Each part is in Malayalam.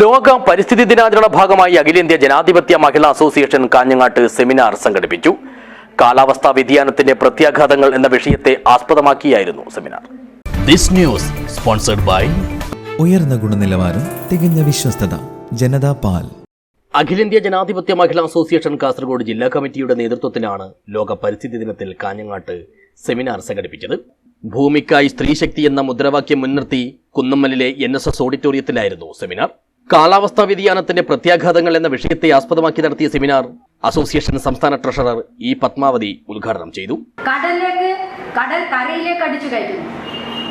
ലോക പരിസ്ഥിതി ദിനാചരണ ഭാഗമായി അഖിലേന്ത്യാ ജനാധിപത്യ മഹിളാ അസോസിയേഷൻ കാഞ്ഞങ്ങാട്ട് സെമിനാർ സംഘടിപ്പിച്ചു. കാലാവസ്ഥാ വ്യതിയാനത്തിന്റെ പ്രത്യാഘാതങ്ങൾ എന്ന വിഷയത്തെ ആസ്പദമാക്കിയായിരുന്നു seminar. This news sponsored by ഉയർന്ന ഗുണനിലവാരം തികഞ്ഞ വിശ്വസ്തത ജനതാ പാൽ. അഖിലേന്ത്യാ ജനാധിപത്യ മഹിളാ അസോസിയേഷൻ കാസർഗോഡ് ജില്ലാ കമ്മിറ്റിയുടെ നേതൃത്വത്തിലാണ് ലോക പരിസ്ഥിതി ദിനത്തിൽ കാഞ്ഞങ്ങാട്ട് സെമിനാർ സംഘടിപ്പിച്ചത്. ഭൂമിക്കായി സ്ത്രീശക്തി എന്ന മുദ്രാവാക്യം മുൻനിർത്തി കുന്നമ്മലിലെ എൻ എസ് എസ് ഓഡിറ്റോറിയത്തിലായിരുന്നു സെമിനാർ. കാലാവസ്ഥാ വ്യതിയാനത്തിന്റെ പ്രത്യാഘാതങ്ങൾ എന്ന വിഷയത്തെ ആസ്പദമാക്കി നടത്തിയ സെമിനാർ അസോസിയേഷൻ സംസ്ഥാന ട്രഷറർ ഇ പത്മാവതി ഉദ്ഘാടനം ചെയ്തു. കടലിലേക്ക് കടൽ കരയിലേക്ക് അടിച്ചു കയറ്റുന്നു.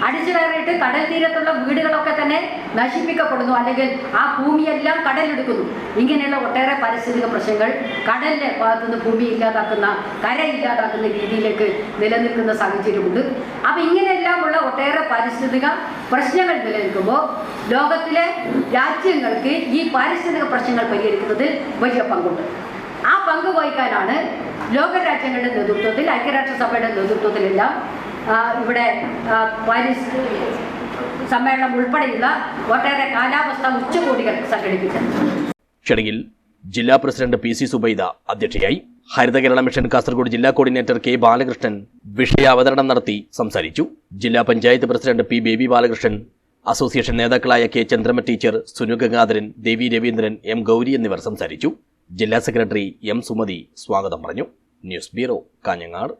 അടിച്ചു കയറിയിട്ട് കടൽ തീരത്തുള്ള വീടുകളൊക്കെ തന്നെ നശിപ്പിക്കപ്പെടുന്നു. അല്ലെങ്കിൽ ആ ഭൂമിയെല്ലാം കടലെടുക്കുന്നു ഇങ്ങനെയുള്ള ഒട്ടേറെ പാരിസ്ഥിതിക പ്രശ്നങ്ങൾ കടലിന്റെ ഭാഗത്തുനിന്ന് ഭൂമി ഇല്ലാതാക്കുന്ന കര ഇല്ലാതാക്കുന്ന രീതിയിലേക്ക് നിലനിൽക്കുന്ന സാഹചര്യമുണ്ട്. അപ്പം ഇങ്ങനെയെല്ലാമുള്ള ഒട്ടേറെ പാരിസ്ഥിതിക പ്രശ്നങ്ങൾ നിലനിൽക്കുമ്പോൾ ലോകത്തിലെ രാജ്യങ്ങൾക്ക് ഈ പാരിസ്ഥിതിക പ്രശ്നങ്ങൾ പരിഹരിക്കുന്നതിൽ വലിയ പങ്കുണ്ട്. ആ പങ്ക് വഹിക്കാനാണ് ലോകരാജ്യങ്ങളുടെ നേതൃത്വത്തിൽ ഐക്യരാഷ്ട്രസഭയുടെ നേതൃത്വത്തിലെല്ലാം ഇവിടെ പാരീസ് സമ്മേളനം ഉൾപ്പെടെയുള്ള ഒട്ടേറെ കാലാവസ്ഥ ഉച്ചകോടികൾ സംഘടിപ്പിച്ചത്. ചടങ്ങിൽ ജില്ലാ പ്രസിഡന്റ് പി സി സുബൈദ അധ്യക്ഷയായി ഹരിത കേരള മിഷൻ കാസർഗോഡ് ജില്ലാ കോർഡിനേറ്റർ കെ ബാലകൃഷ്ണൻ വിഷയാവതരണം നടത്തി സംസാരിച്ചു. ജില്ലാ panchayat president P Baby Balakrishnan association നേതാക്കളായ K Chandrama teacher Sunu Gangadharan Devi Raveendran M Gauri എന്നിവർ സംസാരിച്ചു. ജില്ലാ സെക്രട്ടറി എം സുമതി സ്വാഗതം പറഞ്ഞു. News bureau Kanhangad.